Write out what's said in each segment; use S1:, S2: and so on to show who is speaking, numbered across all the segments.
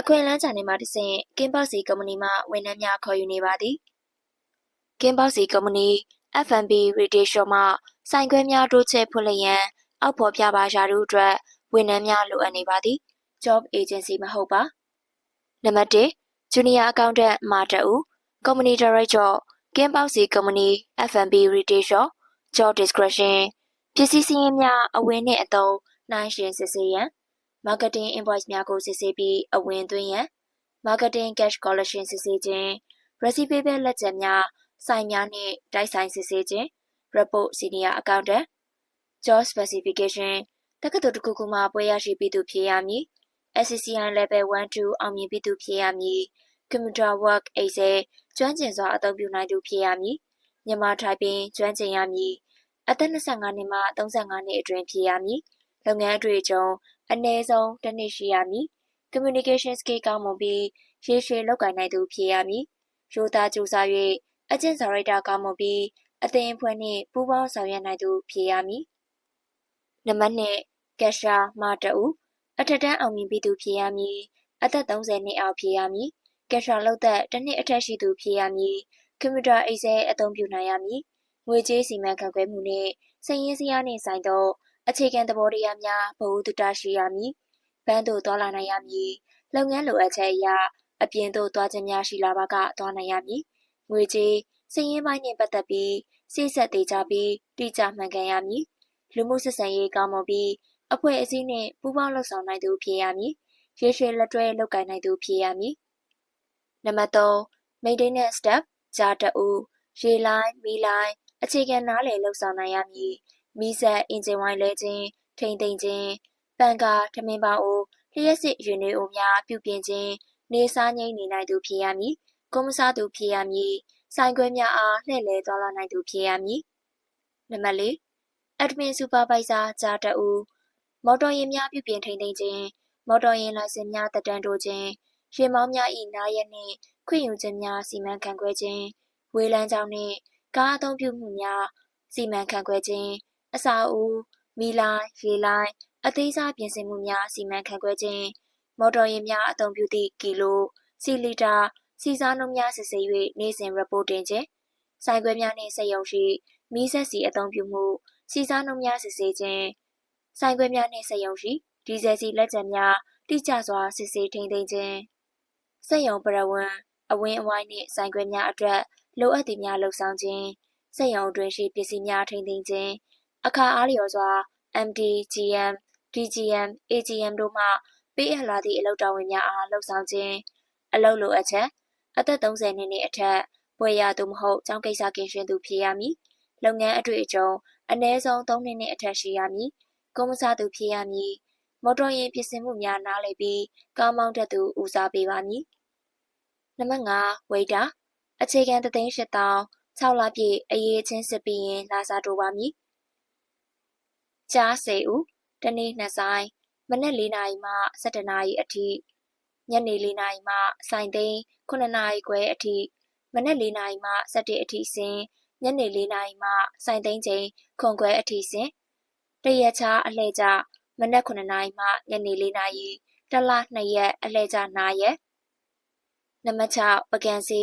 S1: အခွင့်အလမ်းချာနေမှတစ်ဆင့်ကင်းပေါစီကုမ္ပဏီမှဝန်ထမ်းများခေါ်ယူနေပါသည်ကင်းပေါစီကုမ္ပဏီ F&B Retail Shop မှဆိုင်ခွဲများတိုးချဲ့ဖွင့်လှစ်ရန်အောက်ဖော်ပြပါရာတို့အတွက်ဝန်ထမ်းများလိုအပ်နေပါသည် job agency မဟုတ်ပါနံပါတ်1 junior accountant မာတအူ company director ကင်းပေါစီကုမ္ပဏီ F&B Retail Shop job description ပစ္စည်းစည်းရင်းများအဝင်နှင့်အသုံးနှိုင်းယှဉ်စစ်ဆေးရန် marketing invoice များကိုစစ်ဆေးပြီးအဝင်သွင်းရန် marketing cash collection စစ်ဆေးခြင်း receivable လက်ကျန်များဆိုင်များနှင့်တိုက်ဆိုင်စစ်ဆေးခြင်း report senior accountant job specification တက္ကသိုလ်တစ်ခုခုမှပွဲရရှိပြီးသူဖြစ်ရမည် SCCI level 1 2အောင်မြင်ပြီးသူဖြစ်ရမည် computer work excel ကျွမ်းကျင်စွာအသုံးပြုနိုင်သူဖြစ်ရမည်မြန်မာ typing ကျွမ်းကျင်ရမည်အသက်25နှစ်မှ35နှစ်အတွင်းဖြစ်ရမည်လုပ်ငန်းအတွေ့အကြုံ အနည်းဆုံးတစ်နှစ်ရှိရမည် communication skill ကောင်းမွန်ပြီးရေရှည်လုပ်ကိုင်နိုင်သူဖြစ်ရမည်ရိုးသားကြိုးစား၍အကျင့်စာရိတ္တကောင်းမွန်ပြီးအသင်းအဖွဲ့နှင့်ပူးပေါင်းဆောင်ရွက်နိုင်သူဖြစ်ရမည်နံပါတ်1ကက်ရှာမာတအူအထက်တန်းအောင်မြင်ပြီးသူဖြစ်ရမည်အသက်30နှစ်အောက်ဖြစ်ရမည်ကက်ရှာလောက်သက်တစ်နှစ်အထက်ရှိသူဖြစ်ရမည်ကွန်ပျူတာအိတ်ဆဲအသုံးပြုနိုင်ရမည်ငွေကြေးစီမံခန့်ခွဲမှုနှင့်စိတ်ရင်းစရာနှင့်ဆိုင်သော အခြေခံသဘောတရားများဘဝတုတရှိရမည်ဘန်းသို့သွားလာနိုင်ရမည်လုပ်ငန်းလိုအပ်ချက်အရအပြင်သို့သွားခြင်းများရှိလာပါကသွားနိုင်ရမည်ငွေကြေးစိတ်ရင်းပိုင်းနှင့်ပတ်သက်ပြီးစိတ်ဆက်သေးကြပြီးတိကျမှန်ကန်ရမည်လူမှုဆက်ဆံရေးကောင်းမွန်ပြီးအဖွဲ့အစည်းနှင့်ပူးပေါင်းလှုပ်ဆောင်နိုင်သူဖြစ်ရမည်ရေရှည်လက်တွဲလုပ်ကိုင်နိုင်သူဖြစ်ရမည်နံပါတ်3 maintenance staff ဂျာတအူရေလိုင်းမီလိုင်းအခြေခံနားလည်လှုပ်ဆောင်နိုင်ရမည် မီးဆက်အင်ဂျင်ဝိုင်းလဲခြင်းထိန်သိမ်းခြင်းပန်ကာထမင်းပေါအိုလျှက်စစ်ယူနေအိုများပြုပြင်ခြင်းနေစားငိမ့်နေနိုင်သူဖြစ်ရမည်ကုမ္မစားသူဖြစ်ရမည်ဆိုင်ခွဲများအားလှည့်လည်သွားလာနိုင်သူဖြစ်ရမည်နံပါတ်၄ admin supervisor ဂျာတအူမော်တော်ယာဉ်များပြုပြင်ထိန်းသိမ်းခြင်းမော်တော်ယာဉ်လိုင်စင်များတက်တန်းတိုးခြင်းရေမောင်းများ၏နားရက်နှင့်ခွင့်ယူခြင်းများစီမံခန့်ခွဲခြင်းဝေးလန်းကြောင်းနှင့်ကားအသုံးပြုမှုများစီမံခန့်ခွဲခြင်း အစာအုပ်မီလိုင်းရေလိုင်းအသေးစားပြင်ဆင်မှုများစီမံခန့်ခွဲခြင်းမော်တော်ယာဉ်များအသုံးပြုသည့်ကီလိုစီလီတာစီစားနှုန်းများစစ်ဆေး၍နေ့စဉ် report တင်ခြင်းဆိုင်ခွဲများနှင့်စက်ရုံရှိမီးစက်စီအသုံးပြုမှုစီစားနှုန်းများစစ်ဆေးခြင်းဆိုင်ခွဲများနှင့်စက်ရုံရှိဒီဇယ်စီလက်ကျန်များတိကျစွာစစ်ဆေးထိန်းသိမ်းခြင်းစက်ရုံပရဝဏ်အဝင်းအဝိုင်းနှင့်ဆိုင်ခွဲများအတွက်လိုအပ်သည့်များလှုပ်ဆောင်ခြင်းစက်ရုံအတွင်းရှိပစ္စည်းများထိန်းသိမ်းခြင်း အခါအားလျော်စွာ MD, GM, DGM, AGM တို့မှပေးအပ်လာသည့်အလုပ်တော်ဝင်များအားလှုပ်ဆောင်ခြင်းအလုပ်လိုအပ်ချက်အသက်30နှစ်နှင့်အထက်ဘွယ်ရသို့မဟုတ်ကျောင်းကိစ္စကင်းရှင်းသူဖြစ်ရမည်လုပ်ငန်းအတွေ့အကြုံအနည်းဆုံး3နှစ်နှင့်အထက်ရှိရမည်ကုမ္ပစားသူဖြစ်ရမည်မော်တော်ယာဉ်ပြင်ဆင်မှုများနားလည်ပြီးကားမောင်းတတ်သူဦးစားပေးပါမည်နံပါတ်5ဝေတာအခြေခံသသိန်း၈000 6လပြည့်အရေးချင်းစစ်ပြီးရင်လာစားတိုးပါမည် ကြားစေဦးတနေ့နှစ်ဆိုင်မနက်၄နာရီမှ7နာရီအထိညနေ၄နာရီမှဆိုင်သိန်း9နာရီခွဲအထိမနက်၄နာရီမှ7အထိစဉ်ညနေ၄နာရီမှဆိုင်သိန်းချိန်ခွန်ခွဲအထိစဉ်တရက်ချအလှည့်ကျမနက်9နာရီမှညနေ4နာရီတလ2ရက်အလှည့်ကျနာရက်နံပါတ်6ပကံစီ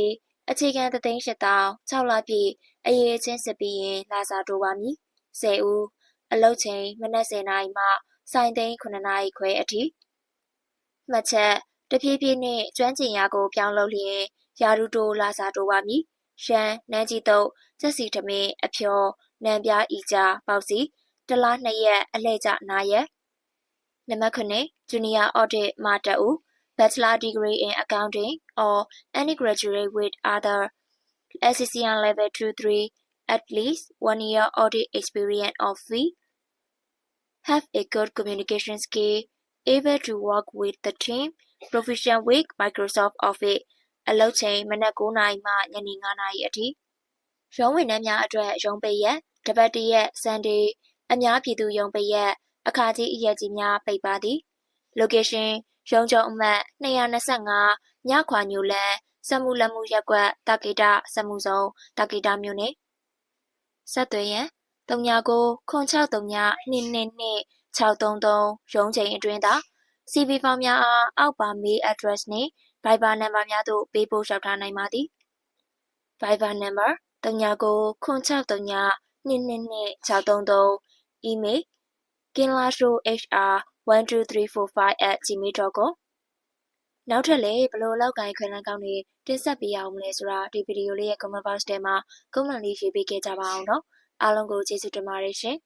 S1: အခြေခံသသိန်း8000 6လပြည့်အရေးချင်းစစ်ပြီးရင်လာစာတိုးပါမည်10ဦး အလုတ်ချိန်မနက်10နာရီမှဆိုင်သိန်း9နာရီခွဲအထိမှတ်ချက်တဖြည်းဖြည်းနဲ့ကျွမ်းကျင်ရာကိုပြောင်းလုပ်လျင်ယာရုတိုးလာစာတိုးပါမည်ရှမ်းနန်းကြီးတုပ်စက်စီထမင်းအဖျော်နံပြားဤကြပေါက်စီတလား2ရက်အလှည့်ကျနာရက်နံပါတ်9 Junior Audit မာတက်ဦး Bachelor degree in accounting or any graduate with other SCCN level 2 3 at least 1 year audit experience of fee have a good communication skill able to work with the team proficient with Microsoft Office အလုပ်ချိန်မနက်9:00နာရီမှညနေ9:00နာရီအထိရုံးဝင်နှန်းများအတွက်ရုံးပိတ်ရက်တပတ်တရက် Sunday အများပြည်သူရုံးပိတ်ရက်အခါကြီးအရက်ကြီးများပိတ်ပါသည် location ရုံးချုပ်အမှတ်225ညခွာညိုလန်စက်မှုလက်မှုရက်ကွက်တာကေတာစက်မှုစုံတာကေတာမြို့နယ် ဆက်သွယ်ရန်39 0639 222 633ရုံးချိန်အတွင်းသာ CV ဖောင်များအားအောက်ပါ mail address နှင့် Viber နံပါတ်များသို့ပေးပို့လျှောက်ထားနိုင်ပါသည် Viber number 3992222633 email kinlashohr12345@gmail.com နောက်ထပ်လည်းဘလို့လောက်ကိုင်းခွင့်လန်းကောင်းတွေတင်ဆက်ပေးရအောင်လဲဆိုတာဒီဗီဒီယိုလေးရဲ့ comment box ထဲမှာ comment လေးရေးပေးခဲ့ကြပါအောင်နော်အားလုံးကိုကျေးဇူးတင်ပါတယ်ရှင်